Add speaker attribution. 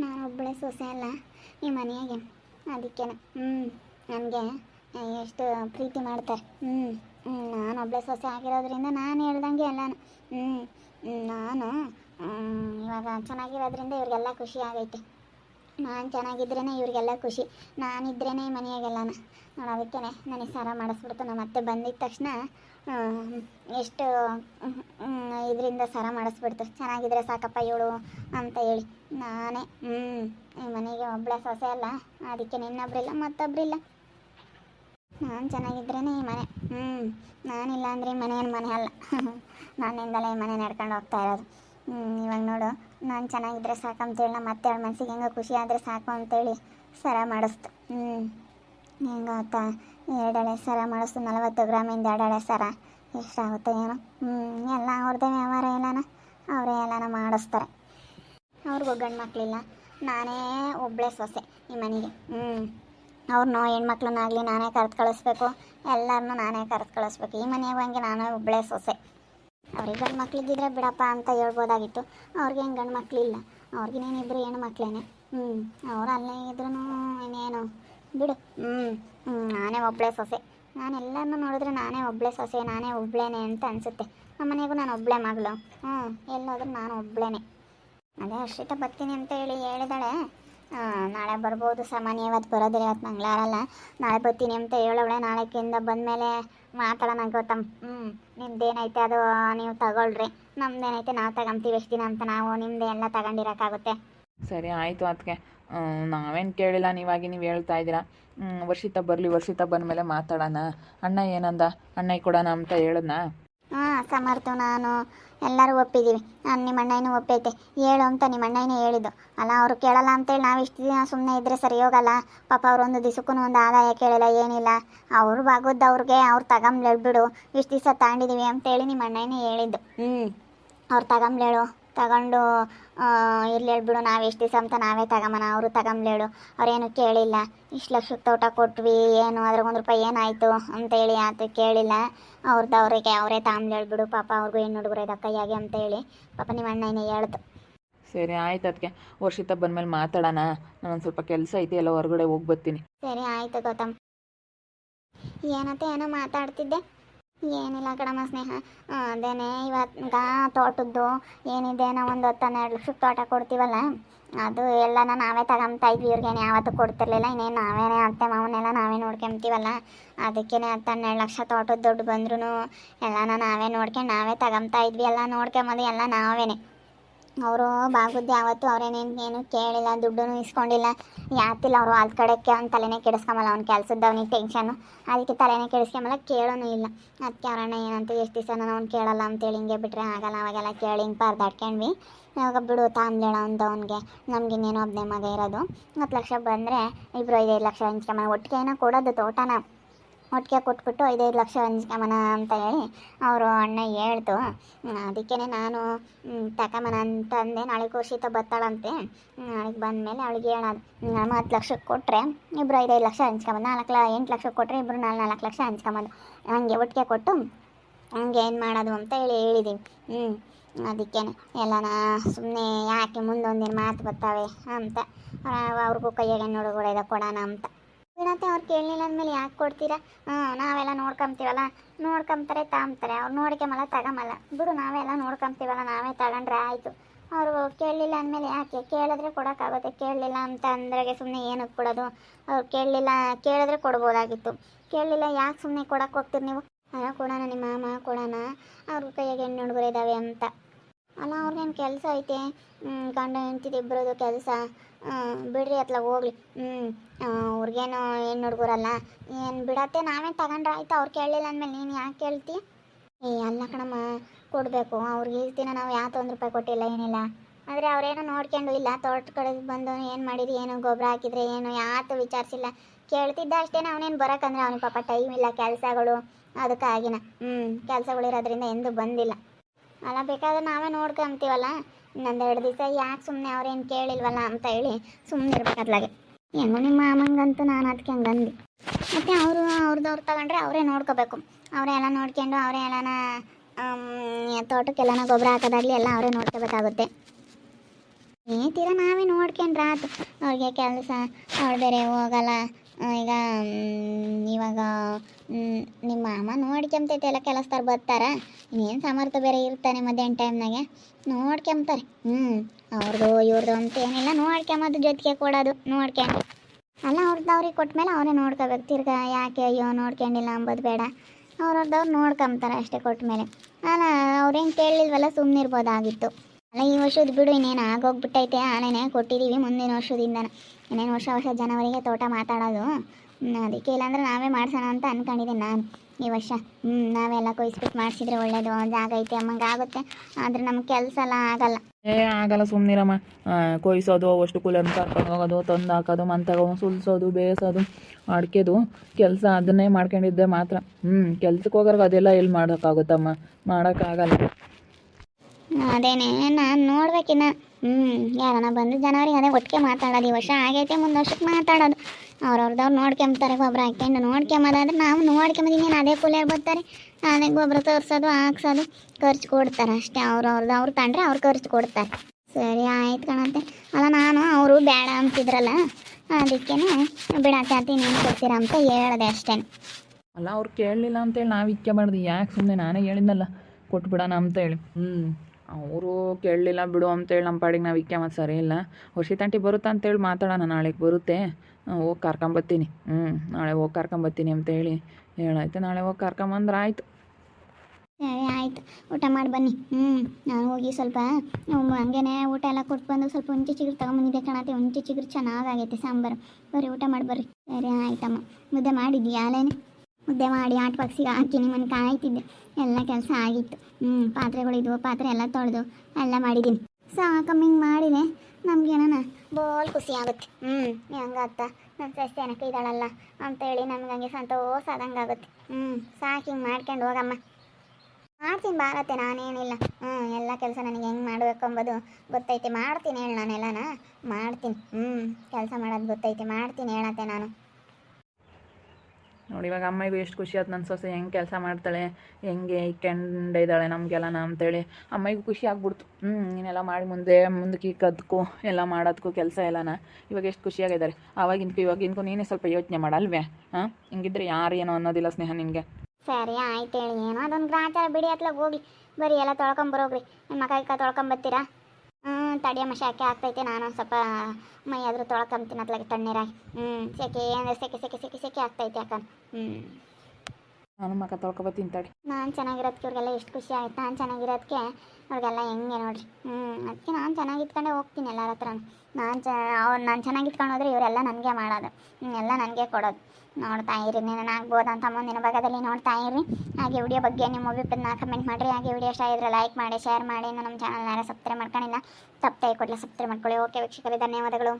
Speaker 1: ನಾನು ಒಬ್ಬಳೆ ಸೊಸೆ ಅಲ್ಲ ಈ ಮನೆಯಾಗೆ. ಅದಕ್ಕೆ ಹ್ಞೂ ನನಗೆ ಎಷ್ಟು ಪ್ರೀತಿ ಮಾಡ್ತಾರೆ. ಹ್ಞೂ ನಾನು ಒಬ್ಬಳೆ ಸೊಸೆ ಆಗಿರೋದ್ರಿಂದ ನಾನು ಹೇಳ್ದಂಗೆ ಎಲ್ಲಾನು. ಹ್ಞೂ ನಾನು ಇವಾಗ ಚೆನ್ನಾಗಿರೋದ್ರಿಂದ ಇವ್ರಿಗೆಲ್ಲ ಖುಷಿ ಆಗೈತೆ. ನಾನು ಚೆನ್ನಾಗಿದ್ರೇ ಇವ್ರಿಗೆಲ್ಲ ಖುಷಿ. ನಾನಿದ್ರೇ ಮನೆಯಾಗೆಲ್ಲ ಮನೆಯಾಗೆಲ್ಲನ. ನೋಡಿ ಅದಕ್ಕೆ ನನಗೆ ಸಾರ ಮಾಡಿಸ್ಬಿಡ್ತು. ನಮ್ಮ ಅತ್ತೆ ಬಂದಿದ್ದ ತಕ್ಷಣ ಎಷ್ಟು ಇದರಿಂದ ಸರ ಮಾಡಿಸ್ಬಿಡ್ತು. ಚೆನ್ನಾಗಿದ್ರೆ ಸಾಕಪ್ಪ ಇವಳು ಅಂತ ಹೇಳಿ. ನಾನೇ ಹ್ಞೂ ಮನೆಗೆ ಒಬ್ಬಳ ಸೊಸೆ ಅಲ್ಲ. ಅದಕ್ಕೆ ನಿನ್ನೊಬ್ರಿಲ್ಲ, ಮತ್ತೊಬ್ರಿಲ್ಲ. ನಾನು ಚೆನ್ನಾಗಿದ್ರೇ ಈ ಮನೆ. ಹ್ಞೂ ನಾನಿಲ್ಲ ಅಂದರೆ ಈ ಮನೆ ಮನೆ ಅಲ್ಲ. ನನ್ನಿಂದಲೇ ಈ ಮನೆ ನಡ್ಕೊಂಡು ಹೋಗ್ತಾ ಇರೋದು. ಹ್ಞೂ ಇವಾಗ ನೋಡು, ನಾನು ಚೆನ್ನಾಗಿದ್ರೆ ಸಾಕು ಅಂತೇಳಿ ನಮ್ಮ ಮತ್ತೆ ಮನಸ್ಸಿಗೆ ಹೆಂಗೋ ಖುಷಿ ಆದರೆ ಸಾಕು ಅಂತೇಳಿ ಸರ ಮಾಡಿಸ್ತು. ಹ್ಞೂ ಹೆಂಗ ಗೊತ್ತಾ ಎರಡೆಳೆ ಸರ ಮಾಡಿಸ್ತು ನಲವತ್ತು ಗ್ರಾಮಿಂದ ಎರಡೆಳೆ ಸರ ಎಷ್ಟಾಗುತ್ತೆ ಏನೋ. ಹ್ಞೂ ಎಲ್ಲ ಅವ್ರದ್ದೇ ವ್ಯವಹಾರ ಎಲ್ಲನ? ಅವರೇ ಎಲ್ಲನ ಮಾಡಿಸ್ತಾರೆ. ಅವ್ರಿಗೂ ಗಂಡು ಮಕ್ಕಳಿಲ್ಲ ನಾನೇ ಒಬ್ಬಳೇ ಸೊಸೆ ಈ ಮನೆಗೆ. ಹ್ಞೂ ಅವ್ರನ್ನೋ ಹೆಣ್ಮಕ್ಳನ್ನಾಗಲಿ ನಾನೇ ಕರೆದು ಕಳಿಸ್ಬೇಕು. ಎಲ್ಲರನ್ನೂ ನಾನೇ ಕರೆದು ಕಳಿಸ್ಬೇಕು. ಈ ಮನೆಯಾಗ ಹಂಗೆ ನಾನೇ ಒಬ್ಬಳೇ ಸೊಸೆ. ಅವ್ರಿಗೆ ಗಂಡು ಮಕ್ಳಿಗಿದ್ರೆ ಬಿಡಪ್ಪ ಅಂತ ಹೇಳ್ಬೋದಾಗಿತ್ತು. ಅವ್ರಿಗೆ ಹೆಂಗೆ ಗಂಡು ಮಕ್ಕಳಿಲ್ಲ ಅವ್ರಿಗೆ ಹೆಣ್ಣು ಮಕ್ಕಳೇನೆ ಹ್ಞೂ ಅವ್ರು ಅಲ್ಲೇ ಇದ್ರೂ ಇನ್ನೇನು? ಬಿಡು. ಹ್ಞೂ ಹ್ಞೂ ನಾನೇ ಒಬ್ಬಳೆ ಸೊಸೆ. ನಾನು ಎಲ್ಲರನ್ನೂ ನೋಡಿದ್ರೆ ನಾನೇ ಒಬ್ಬಳೆ ಸೊಸೆ ನಾನೇ ಒಬ್ಳೇನೆ ಅಂತ ಅನಿಸುತ್ತೆ. ನಮ್ಮ ಮನೆಗೂ ನಾನು ಒಬ್ಬಳೇ ಮಗಳು. ಹ್ಞೂ ಎಲ್ಲೋದ್ರೂ ನಾನು ಒಬ್ಬಳೇನೆ ಅದೇ ಹರ್ಷಿತ ಬರ್ತೀನಿ ಅಂತ ಹೇಳಿ ಹೇಳಿದಾಳೆ. ನಾಳೆ ಬರ್ಬೋದು ಸಾಮಾನ್ಯ ಇವತ್ತು ಬರೋದಿಲ್ಲ ಇವತ್ತು ಮಂಗ್ಳಾರಲ್ಲ ನಾಳೆ ಬರ್ತೀನಿ ಅಂತ ಹೇಳವಳೆ. ನಾಳೆಕಿಂದ ಬಂದಮೇಲೆ ಮಾತಾಡೋಣ ಗೌತಮ್. ಹ್ಞೂ ನಿಮ್ದೇನೈತೆ ಅದು ನೀವು ತಗೊಳ್ರಿ. ನಮ್ದೇನೈತೆ ನಾವು ತಗೊಂತೀವಿ ಎಷ್ಟು ದಿನ ಅಂತ ನಾವು ನಿಮ್ಮದೇ ಎಲ್ಲ ತಗೊಂಡಿರೋಕ್ಕಾಗುತ್ತೆ.
Speaker 2: ಸರಿ ಆಯಿತು ಅದಕ್ಕೆ ನಾವೇನು ಕೇಳಿಲ್ಲ ನೀವಾಗಿ ನೀವು ಹೇಳ್ತಾ ಇದ್ದೀರಾ. ವರ್ಷಿತ ಬರಲಿ ವರ್ಷಿತ ಬಂದ ಮೇಲೆ ಮಾತಾಡೋಣ. ಅಣ್ಣ ಏನಂದ? ಅಣ್ಣ ಕೊಡೋಣ ಅಂತ ಹೇಳಿದ್ನಾ?
Speaker 1: ಹಾಂ ಸಮರ್ಥ ನಾನು. ಎಲ್ಲರೂ ಒಪ್ಪಿದ್ದೀವಿ ನಾನು ನಿಮ್ಮ ಅಣ್ಣನೂ ಒಪ್ಪೈತೆ. ಹೇಳು ಅಂತ ನಿಮ್ಮ ಅಣ್ಣನೇ ಹೇಳಿದ್ದು. ಅಲ್ಲ ಅವರು ಕೇಳಲ್ಲ ಅಂತೇಳಿ ನಾವು ಇಷ್ಟು ದಿನ ಸುಮ್ಮನೆ ಇದ್ದರೆ ಸರಿ ಹೋಗಲ್ಲ. ಪಾಪ ಅವ್ರೊಂದು ದಿವಸಕ್ಕೂ ಒಂದು ಆದಾಯ ಕೇಳಿಲ್ಲ ಏನಿಲ್ಲ. ಅವ್ರು ಬಾಗೋದು ಅವ್ರಿಗೆ ಅವ್ರು ತಗೊಂಬ್ಲೇಳ್ಬಿಡು ಇಷ್ಟು ದಿವಸ ತಾಂಡಿದ್ದೀವಿ ಅಂತೇಳಿ ನಿಮ್ಮ ಅಣ್ಣನೇ ಹೇಳಿದ್ದು. ಹ್ಞೂ ಅವ್ರು ತಗೊಂಬ್ಲೇಳು ತಗೊಂಡು ಇರ್ಲಿ ಹೇಳ್ಬಿಡು ನಾವು ಎಷ್ಟು ದಿವಸ ಅಂತ ನಾವೇ ತಗೊಂಬನ ಅವರು ತಗೊಂಬ್ಲೇಳು ಅವ್ರೇನು ಕೇಳಿಲ್ಲ. ಇಷ್ಟು ಲಕ್ಷಕ್ಕೆ ತೋಟ ಕೊಟ್ವಿ ಏನು ಅದ್ರಾಗ ಒಂದು ರೂಪಾಯಿ ಏನಾಯಿತು ಅಂತೇಳಿ ಆತು ಕೇಳಿಲ್ಲ. ಅವ್ರದ್ದು ಅವರಿಗೆ ಅವರೇ ತಗೊಂಬ್ಲೇಳ್ಬಿಡು ಪಾಪ ಅವ್ರಿಗೂ ಏನು ಹುಡುಗರು ಕೈಯಾಗೆ ಅಂತೇಳಿ ಪಾಪ ನಿಮ್ಮ ಅಣ್ಣ ಏನೇ ಹೇಳ್ತು
Speaker 2: ಸರಿ ಆಯ್ತು ಅದಕ್ಕೆ ವರ್ಷಿತ ಬಂದಮೇಲೆ ಮಾತಾಡೋಣ. ನಾನು ಸ್ವಲ್ಪ ಕೆಲಸ ಐತಿ ಎಲ್ಲ ಹೊರಗಡೆ ಹೋಗಿ ಬರ್ತೀನಿ.
Speaker 1: ಸರಿ ಆಯ್ತು ಗೌತಮ್. ಏನತ್ತೆ ಏನೋ ಮಾತಾಡ್ತಿದ್ದೆ? ಏನಿಲ್ಲ ಕಣಮ್ಮ ಸ್ನೇಹ. ಅದೇನೆ ಇವತ್ತು ತೋಟದ್ದು ಏನಿದೆ, ನಾವು ಒಂದು ಹತ್ತು ಹನ್ನೆರಡು ಲಕ್ಷದ ತೋಟ ಕೊಡ್ತೀವಲ್ಲ, ಅದು ಎಲ್ಲನ ನಾವೇ ತಗೊಂತಾ ಇದ್ವಿ, ಇವ್ರಿಗೇನು ಯಾವತ್ತೂ ಕೊಡ್ತಿರ್ಲಿಲ್ಲ, ಇನ್ನೇನು ನಾವೇನೇ ಅತ್ತೆ ಮಾವನ್ನೆಲ್ಲ ನಾವೇ ನೋಡ್ಕೊಂತೀವಲ್ಲ ಅದಕ್ಕೇನೆ ಹತ್ತು ಹನ್ನೆರಡು ಲಕ್ಷ ತೋಟದ ದುಡ್ಡು ಬಂದ್ರೂ ಎಲ್ಲನ ನಾವೇ ನೋಡ್ಕೊಂಡು ನಾವೇ ತಗೊಂತಾ ಇದ್ವಿ, ಎಲ್ಲ ನೋಡ್ಕೊಂಬೋದು ಎಲ್ಲ ನಾವೇನೆ. ಅವರು ಬಾಗುದ್ದು ಯಾವತ್ತು ಅವ್ರೇನೇನು ಏನು ಕೇಳಿಲ್ಲ ದುಡ್ಡು ಇಸ್ಕೊಂಡಿಲ್ಲ. ಯಾತಿಲ್ಲ ಅವರು ಅಲ್ ಕಡೆಕ್ಕೆ ಅವ್ನು ತಲೆನೇ ಕೆಡಿಸ್ಕೊಂಬಲ್ಲ ಅವ್ನ ಕೆಲಸದ್ದು, ಅವ್ನಿಗೆ ಟೆನ್ಷನ್ನು ಅದಕ್ಕೆ ತಲೆನೇ ಕೆಡಿಸ್ಕೊಂಬಲ್ಲ ಕೇಳೋನು ಇಲ್ಲ. ಅದಕ್ಕೆ ಅವರಣ್ಣ ಏನಂತ, ಎಷ್ಟು ದಿವಸ ನಾನು ಅವ್ನು ಕೇಳಲ್ಲ ಅಂತೇಳಿ ಹಿಂಗೆ ಬಿಟ್ಟರೆ ಆಗಲ್ಲ, ಅವಾಗೆಲ್ಲ ಕೇಳಿ ಹಿಂಗೆ ಪರ್ದಾಡ್ಕೊಂಡ್ವಿ. ಇವಾಗ ಬಿಡು ತಾಂಬ್ಲೇಳ ಅಂತ ಅವ್ನಿಗೆ. ನಮ್ಗೆ ಇನ್ನೇನು ಒಬ್ಬನೇ ಮಗ ಇರೋದು. ಹತ್ತು ಲಕ್ಷ ಬಂದರೆ ಇಬ್ಬರು ಐದೈದು ಲಕ್ಷ ಹಂಚ್ಕೊಂಬ ಒಟ್ಟಿಗೆ ಏನೋ ಕೊಡೋದು ತೋಟನ. ಒಟ್ಟಿಗೆ ಕೊಟ್ಬಿಟ್ಟು ಐದೈದು ಲಕ್ಷ ಹಂಚ್ಕೊಂಬನ ಅಂತ ಹೇಳಿ ಅವರು ಅಣ್ಣ ಹೇಳ್ತು ಅದಕ್ಕೇ ನಾನು ತಗೊಂಬನ ಅಂತ ಅಂದೆ ನಾಳೆ ಕೋಶಿತ ಬರ್ತಾಳಂತೆ. ನಾಳೆಗೆ ಬಂದಮೇಲೆ ಅವಳಿಗೆ ಹೇಳೋದು ನಮ್ಮ ಹತ್ತು ಲಕ್ಷಕ್ಕೆ ಕೊಟ್ಟರೆ ಇಬ್ಬರು ಐದೈದು ಲಕ್ಷ ಹಂಚ್ಕೊಂಬಂದು ನಾಲ್ಕು ಎಂಟು ಲಕ್ಷಕ್ಕೆ ಕೊಟ್ಟರೆ ಇಬ್ಬರು ನಾಲ್ಕು ನಾಲ್ಕು ಲಕ್ಷ ಹಂಚ್ಕೊಂಬಂದು ಹಂಗೆ ಒಟ್ಟಿಗೆ ಕೊಟ್ಟು ಹಂಗೆ ಏನು ಮಾಡೋದು ಅಂತ ಹೇಳಿ ಹೇಳಿದ್ದೀವಿ ಹ್ಞೂ ಅದಕ್ಕೇನೆ ಎಲ್ಲನ ಸುಮ್ಮನೆ ಯಾಕೆ ಮುಂದೊಂದಿನ ಮಾತು ಬರ್ತಾವೆ ಅಂತ ಅವ್ರಿಗೂ ಕೈಯಾಗೆ ಇದ ಕೊಡೋಣ ಅಂತ. ವಿನಂತಿ ಅವ್ರು ಕೇಳಲಿಲ್ಲ ಅಂದಮೇಲೆ ಯಾಕೆ ಕೊಡ್ತೀರಾ? ಹ್ಞೂ ನಾವೆಲ್ಲ ನೋಡ್ಕೊಂತೀವಲ್ಲ ನೋಡ್ಕೊಂತಾರೆ ತಾಂಬ್ತಾರೆ. ಅವ್ರು ನೋಡ್ಕೊಂಬಲ್ಲ ತಗೊಂಬಲ್ಲ ಬಿಡು, ನಾವೆಲ್ಲ ನೋಡ್ಕೊಂತೀವಲ್ಲ ನಾವೇ ತಗೊಂಡ್ರೆ ಆಯಿತು. ಅವರು ಕೇಳಲಿಲ್ಲ ಅಂದಮೇಲೆ ಯಾಕೆ? ಕೇಳಿದ್ರೆ ಕೊಡೋಕ್ಕಾಗುತ್ತೆ. ಕೇಳಲಿಲ್ಲ ಅಂತ ಅಂದ್ರಾಗೆ ಸುಮ್ಮನೆ ಏನಕ್ಕೆ ಕೊಡೋದು ಅವ್ರು ಕೇಳಲಿಲ್ಲ, ಕೇಳಿದ್ರೆ ಕೊಡ್ಬೋದಾಗಿತ್ತು. ಕೇಳಲಿಲ್ಲ, ಯಾಕೆ ಸುಮ್ಮನೆ ಕೊಡೋಕೆ ಹೋಗ್ತೀರಿ ನೀವು? ಅಲ್ಲ ಕೊಡೋಣ ನಿಮ್ಮ ಮಾಮ ಕೊಡೋಣ ಅವ್ರ ಕೈಯಾಗೆ ಹೆಣ್ಣು ಹುಡುಗರು ಇದ್ದಾವೆ ಅಂತ ಅಲ್ಲ ಅವ್ರಿಗೇನು ಕೆಲಸ ಐತೆ. ಗಂಡ ಹೆಂಡ್ತಿದು ಇಬ್ಬರದು ಕೆಲಸ. ಬಿಡ್ರಿ ಅತ್ಲ ಹೋಗ್ಲಿ. ಹ್ಞೂ ಅವ್ರಿಗೇನು ಏನು ಹುಡುಗರಲ್ಲ ಏನು ಬಿಡತ್ತೆ ನಾವೇನು ತಗೊಂಡ್ರೆ ಆಯ್ತು, ಅವ್ರು ಕೇಳಲಿಲ್ಲ ಅಂದಮೇಲೆ ನೀನು ಯಾಕೆ ಕೇಳ್ತಿ? ಏ, ಅಲ್ಲ ಕಣಮ್ಮ, ಕೊಡಬೇಕು. ಅವ್ರಿಗೆ ಈ ದಿನ ನಾವು ಯಾವ ಒಂದು ರೂಪಾಯಿ ಕೊಟ್ಟಿಲ್ಲ, ಏನಿಲ್ಲ. ಆದರೆ ಅವರೇನೋ ನೋಡ್ಕೊಂಡು, ಇಲ್ಲ ತೋಟ ಕಡೆ ಬಂದು ಏನು ಮಾಡಿದ್ರಿ ಏನು ಗೊಬ್ಬರ ಹಾಕಿದ್ರೆ ಏನು ಯಾತು ವಿಚಾರಿಸಿಲ್ಲ. ಕೇಳ್ತಿದ್ದ ಅಷ್ಟೇ ಅವನೇನು ಬರೋಕ್ಕಂದ್ರೆ ಅವನಿಗೆ ಪಾಪ ಟೈಮ್ ಇಲ್ಲ, ಕೆಲಸಗಳು. ಅದಕ್ಕಾಗಿನ. ಹ್ಞೂ ಕೆಲಸಗಳಿರೋದ್ರಿಂದ ಎಂದೂ ಬಂದಿಲ್ಲ. ಅಲ್ಲ, ಬೇಕಾದ್ರೆ ನಾವೇ ನೋಡ್ಕೊಂತೀವಲ್ಲ? ಇನ್ನೊಂದೆರಡು ದಿವಸ ಯಾಕೆ ಸುಮ್ಮನೆ ಅವ್ರೇನು ಕೇಳಿಲ್ವಲ್ಲ ಅಂತ ಹೇಳಿ ಸುಮ್ಮನೆ ಇರ್ಬೇಕಾದ್ಲಾಗೆ ಹೆಂಗೋ ನಿಮ್ಮ ಮಾಮಂಗಂತೂ ನಾನು ಅದಕ್ಕೆ ಹಂಗೆ ಅಂದು ಮತ್ತು ಅವರು ಅವ್ರದ್ದವ್ರು ತಗೊಂಡ್ರೆ ಅವರೇ ನೋಡ್ಕೋಬೇಕು. ಅವರೇ ಎಲ್ಲ ನೋಡ್ಕೊಂಡು ಅವರೇ ಎಲ್ಲನ ತೋಟಕ್ಕೆಲ್ಲನ ಗೊಬ್ಬರ ಹಾಕೋದಾಗಲಿ ಎಲ್ಲ ಅವರೇ ನೋಡ್ಕೋಬೇಕಾಗುತ್ತೆ. ಏ ತೀರ ನಾವೇ ನೋಡ್ಕೊಂಡ್ರೆ ಆತು. ಅವ್ರಿಗೆ ಕೆಲಸ, ಅವ್ರು ಬೇರೆ ಹೋಗಲ್ಲ. ಈಗ ಇವಾಗ ನಿಮ್ಮ ಮಾಮ ನೋಡ್ಕೊಂತೈತೆ ಎಲ್ಲ ಕೆಲಸದವ್ರು ಬರ್ತಾರ. ಇನ್ನೇನು ಸಾಮರ್ಥ್ಯ ಬೇರೆ ಇರ್ತಾನೆ ಮಧ್ಯಾಹ್ನ ಟೈಮ್ನಾಗೆ ನೋಡ್ಕೊಂತಾರೆ ಹ್ಞೂ ಅವ್ರದ್ದು ಇವ್ರದ್ದು ಅಂತ ಏನಿಲ್ಲ. ನೋಡ್ಕೊಂಬೋದು ಜೊತೆಗೆ ಕೊಡೋದು, ನೋಡ್ಕೊಂಡು. ಅಲ್ಲ ಅವ್ರದ್ದು ಅವ್ರಿಗೆ ಕೊಟ್ಮೇಲೆ ಅವರೇ ನೋಡ್ಕೋಬೇಕು. ತಿರ್ಗಾ ಯಾಕೆ ಅಯ್ಯೋ ನೋಡ್ಕೊಂಡಿಲ್ಲ ಅಂಬೋದು ಬೇಡ. ಅವ್ರವ್ರದ್ದವ್ರು ನೋಡ್ಕೊಂತಾರೆ ಅಷ್ಟೇ ಕೊಟ್ಮೇಲೆ ಅಲ್ಲ, ಅವ್ರೇನು ಕೇಳಿಲ್ವಲ್ಲ ಸುಮ್ಮನೆ ಇರ್ಬೋದಾಗಿತ್ತು ಅಲ್ಲ, ಈ ವರ್ಷದ ಬಿಡು, ಇನ್ನೇನು ಆಗೋಗ್ಬಿಟ್ಟೈತೆ. ಆನೇನೆ ಕೊಟ್ಟಿದ್ದೀವಿ ಮುಂದಿನ ವರ್ಷದಿಂದ ಇನ್ನೇನು ವರ್ಷ ವರ್ಷ ಜನವರಿಗೆ ತೋಟ ಮಾತಾಡೋದು. ಅದಕ್ಕೆ ಇಲ್ಲಾಂದ್ರೆ ನಾವೇ ಮಾಡ್ಸೋಣ ಅಂತ ಅನ್ಕೊಂಡಿದ್ದೀನಿ ನಾನು ಈ ವರ್ಷ. ಹ್ಞೂ ನಾವೆಲ್ಲ ಕೊಯ್ಸ್ಬಿಟ್ಟು ಮಾಡಿಸಿದ್ರೆ ಒಳ್ಳೇದು, ಜಾಗ ಐತೆ ಅಮ್ಮಂಗೆ ಆಗುತ್ತೆ. ಆದರೆ ನಮ್ಗೆ ಕೆಲಸ ಎಲ್ಲ ಆಗಲ್ಲ.
Speaker 2: ಏ, ಆಗಲ್ಲ ಸುಮ್ಮನಿರಮ್ಮ ಕೊಯ್ಸೋದು, ಅಷ್ಟು ಕೂಲರ್ನ ಕರ್ಕೊಂಡು ಹೋಗೋದು, ತಂದು ಹಾಕೋದು ಮಂತಾಗ ಸುಲ್ಸೋದು, ಬೇಯಿಸೋದು, ಅಡ್ಕೆದು, ಕೆಲಸ ಅದನ್ನೇ ಮಾಡ್ಕೊಂಡಿದ್ದೆ ಮಾತ್ರ. ಹ್ಞೂ ಕೆಲ್ಸಕ್ಕೆ ಹೋಗೋರ್ಗೆ ಅದೆಲ್ಲ ಎಲ್ಲಿ ಮಾಡೋಕ್ಕಾಗುತ್ತಮ್ಮ ಮಾಡೋಕ್ಕಾಗಲ್ಲ.
Speaker 1: ಅದೇನೆ, ನಾನು ನೋಡ್ಬೇಕಿನ್ನ. ಹ್ಞೂ ಯಾರನ್ನ ಬಂದು ಜನವರಿಗೆ ಅದೇ ಒಟ್ಟಿಗೆ ಮಾತಾಡೋದು, ಈ ವರ್ಷ ಆಗೈತೆ, ಮುಂದೆ ವರ್ಷಕ್ಕೆ ಮಾತಾಡೋದು. ಅವ್ರವ್ರದವ್ರು ನೋಡ್ಕೊಂಬ್ತಾರೆ, ಗೊಬ್ಬರ ಹಾಕ್ಕೊಂಡು ನೋಡ್ಕೊಂಬೋದಾದ್ರೆ ನಾವು ನೋಡ್ಕೊಂಬದಿನೇನು ಅದೇ ಕೂಲಿಯಾಗಿ ಬರ್ತಾರೆ. ಅದೇ ಗೊಬ್ಬರ ತೋರಿಸೋದು, ಹಾಕ್ಸೋದು, ಖರ್ಚು ಕೊಡ್ತಾರೆ ಅಷ್ಟೇ. ಅವ್ರವ್ರದ್ದು ಅವ್ರು ತಂಡ್ರೆ ಅವ್ರು ಖರ್ಚು ಕೊಡ್ತಾರೆ. ಸರಿ ಆಯ್ತು ಕಣಂತೆ ಅಲ್ಲ ನಾನು, ಅವರು ಬೇಡ ಅಂತಿದ್ರಲ್ಲ ಅದಕ್ಕೇ ಬಿಡಾಚಾತಿ ನೀನು ಕೊಡ್ತೀರಾ ಅಂತ ಹೇಳಿದೆ ಅಷ್ಟೇ.
Speaker 2: ಅಲ್ಲ, ಅವ್ರು ಕೇಳಲಿಲ್ಲ ಅಂತೇಳಿ ನಾವು ಇಕ್ಕಬಾರ್ದು ಯಾಕೆ ಸುಮ್ಮನೆ ನಾನೇ ಹೇಳಿದ್ನಲ್ಲ, ಕೊಟ್ಬಿಡೋಣ ಅಂತೇಳಿ. ಹ್ಞೂ ಅವರು ಕೇಳಲಿಲ್ಲ, ಬಿಡು ಅಂತೇಳಿ ನಮ್ಮ ಪಾಡಿಗೆ ನಾವು ಇಕ್ಕೆಮದು ಸರಿ ಇಲ್ಲ. ವರ್ಷಿತಂಟಿ ಬರುತ್ತಾ ಅಂತೇಳಿ ಮಾತಾಡೋಣ, ನಾಳೆಗೆ ಬರುತ್ತೆ. ಹೋಗಿ ಕರ್ಕೊಂಬತ್ತೀನಿ ಹ್ಞೂ ನಾಳೆ ಹೋಗಿ ಕರ್ಕೊಂಬತ್ತೀನಿ ಅಂತೇಳಿ ಹೇಳಾಯ್ತು. ನಾಳೆ ಹೋಗಿ ಕರ್ಕೊಂಬಂದ್ರೆ ಆಯಿತು.
Speaker 1: ಸರಿ, ಆಯ್ತು. ಊಟ ಮಾಡಿ ಬನ್ನಿ. ಹ್ಞೂ ನಾನು ಹೋಗಿ ಸ್ವಲ್ಪ ಹಂಗೇನೆ ಊಟ ಎಲ್ಲ ಕೊಟ್ಟು ಬಂದು ಸ್ವಲ್ಪ ಹುಂಚಿ ಚಿಗುರು ತಗೊಂಬಂದಿದ್ದೆ ಕಣತೆ. ಹುಂಚಿ ಚಿಗುರು ಚೆನ್ನಾಗಾಗೈತೆ ಸಾಂಬಾರು. ಬರ್ರಿ ಊಟ ಮಾಡಿ ಬರ್ರಿ. ಸರಿ, ಆಯ್ತಮ್ಮ. ಮುದ್ದೆ ಮಾಡಿದ್ದೀಯಾ ಆಲೇನೆ ಮುದ್ದೆ ಮಾಡಿ ಆಟ ಪಕ್ಷಿಗೆ ಹಾಕಿ ನಿಮ್ಮನ್ನು ಕಾಯ್ತಿದ್ದೆ. ಎಲ್ಲ ಕೆಲಸ ಆಗಿತ್ತು. ಹ್ಞೂ ಪಾತ್ರೆಗಳಿದ್ವು ಪಾತ್ರೆ ಎಲ್ಲ ತೊಳೆದು ಎಲ್ಲ ಮಾಡಿದ್ದೀನಿ ಸಾಕಮ್ಮಿಂಗ್ ಮಾಡಿದೆ. ನಮಗೇನ ಬೋಲ್ ಖುಷಿ ಆಗುತ್ತೆ. ಹ್ಞೂ ಹೆಂಗತ್ತ ನನ್ನ ಸಸ್ಯ ಏನಕ್ಕೆ ಇದ್ದಾಳಲ್ಲ ಅಂತೇಳಿ ನಮ್ಗೆ ಹಂಗೆ ಸಂತೋಷ ಆದಂಗೆ ಆಗುತ್ತೆ. ಹ್ಞೂ ಸಾಕು ಹಿಂಗೆ ಮಾಡ್ಕೊಂಡು ಹೋಗಮ್ಮ. ಮಾಡ್ತೀನಿ ಬಾರತ್ತೆ ನಾನೇನಿಲ್ಲ. ಹ್ಞೂ ಎಲ್ಲ ಕೆಲಸ ನನಗೆ ಹೆಂಗೆ ಮಾಡಬೇಕು ಅಂಬೋದು ಗೊತ್ತೈತೆ. ಮಾಡ್ತೀನಿ ಹೇಳಿ ನಾನೆಲ್ಲನ? ಮಾಡ್ತೀನಿ. ಹ್ಞೂ ಕೆಲಸ ಮಾಡೋದು ಗೊತ್ತೈತೆ. ಮಾಡ್ತೀನಿ ಹೇಳತ್ತೆ ನಾನು.
Speaker 2: ನೋಡಿ, ಇವಾಗ ಅಮ್ಮಗೂ ಎಷ್ಟು ಖುಷಿ ಆಯ್ತು ನನ್ನ ಸೊಸೆ, ಹೆಂಗೆ ಕೆಲಸ ಮಾಡ್ತಾಳೆ, ಹೆಂಗೆ ಇದ್ದಾಳೆ ನಮಗೆಲ್ಲ ಅಂತೇಳಿ. ಅಮ್ಮಗೂ ಖುಷಿ ಆಗ್ಬಿಡ್ತು. ಹ್ಞೂ ನೀನೆಲ್ಲ ಮಾಡಿ ಮುಂದೆ, ಮುಂದಕ್ಕೆ ಕದ್ಕೋ, ಎಲ್ಲ ಮಾಡೋದಕ್ಕೂ ಕೆಲಸ ಎಲ್ಲನ. ಇವಾಗ ಎಷ್ಟು ಖುಷಿಯಾಗಿದ್ದಾರೆ ಆವಾಗಿನ್ಕು ಇವಾಗಿನ್ಕು ನೀನೇ ಸ್ವಲ್ಪ ಯೋಚನೆ ಮಾಡಲ್ವೇ? ಹಾಂ? ಹಿಂಗಿದ್ರೆ ಯಾರು ಏನೋ ಅನ್ನೋದಿಲ್ಲ ಸ್ನೇಹ ನಿನಗೆ.
Speaker 1: ಸರಿ, ಆಯ್ತು ಹೇಳಿ. ಏನೋ ಅದೊಂದು ಗ್ರಾಚಾರ ಬಿಡಿ ಹತ್ಲಾಗ ಹೋಗ್ಲಿ. ಬರೀ ಎಲ್ಲ ತೊಳ್ಕೊಂಬರೋಗ್ರಿ ನಿಮ್ಮ ಕೈ ತೊಳ್ಕೊಂಬತ್ತೀರಾ ಹ್ಞೂ ತಡಿಯಮ್ಮ ಯಾಕೆ ಆಗ್ತೈತೆ ನಾನು ಸ್ವಲ್ಪ ಮೈ ಆದರೂ ತೊಳ್ಕೊಂತೀನಿ ಅತ್ಲಾಗೆ ತಣ್ಣೀರಾಗಿ ಹ್ಞೂ ಸೆಕೆ ಅಂದರೆ ಸೆಕೆ ಸೆಕೆ ಸೆಕೆ ಸೆಕೆ ಆಗ್ತೈತೆ ಅಕ್ಕ. ಹ್ಞೂ
Speaker 2: ನಾನು ಮಕ್ಕ ತೊಳ್ಕೊಬತ್ತೀನಿ ತಡಿ.
Speaker 1: ನಾನು ಚೆನ್ನಾಗಿರೋದಕ್ಕೆ ಇವ್ರಿಗೆಲ್ಲ ಎಷ್ಟು ಖುಷಿ ಆಯ್ತು ನಾನು ಚೆನ್ನಾಗಿರೋದಕ್ಕೆ ಅವ್ರಿಗೆಲ್ಲ ಹೆಂಗೆ ನೋಡ್ರಿ. ಹ್ಞೂ ಅದಕ್ಕೆ ನಾನು ಚೆನ್ನಾಗಿತ್ಕೊಂಡೆ ಹೋಗ್ತೀನಿ ಎಲ್ಲರ ಹತ್ರ. ನಾನು ಚ, ಅವ್ರು ನಾನು ಚೆನ್ನಾಗಿತ್ಕೊಂಡು ಹೋದ್ರೆ ಇವರೆಲ್ಲ ನನಗೆ ಮಾಡೋದು. ಎಲ್ಲ ನನಗೆ ಕೊಡೋದು. ನೋಡ್ತಾ ಇರಿ ನೀನು ಆಗ್ಬೋದು ಅಂತ ಮುಂದಿನ ಭಾಗದಲ್ಲಿ ನೋಡ್ತಾ ಇರಿ. ಹಾಗೆ ವಿಡಿಯೋ ಬಗ್ಗೆ ನಿಮ್ಮ ಅಭಿಪ್ರಾಯನ ಕಮೆಂಟ್ ಮಾಡಿರಿ. ಹಾಗೆ ವಿಡಿಯೋ ಇಷ್ಟ ಇದ್ರೆ ಲೈಕ್ ಮಾಡಿ ಶೇರ್ ಮಾಡಿ. ನಮ್ಮ ಚಾನಲ್ನ ಸಬ್ಸ್ಕ್ರೈಬ್ ಮಾಡ್ಕೊಂಡಿಲ್ಲ ತಪ್ಪದೆ ಕೊಡಲಿ ಸಬ್ಸ್ಕ್ರೈಬ್ ಮಾಡ್ಕೊಳ್ಳಿ. ಓಕೆ ವೀಕ್ಷಕರೇ, ಧನ್ಯವಾದಗಳು.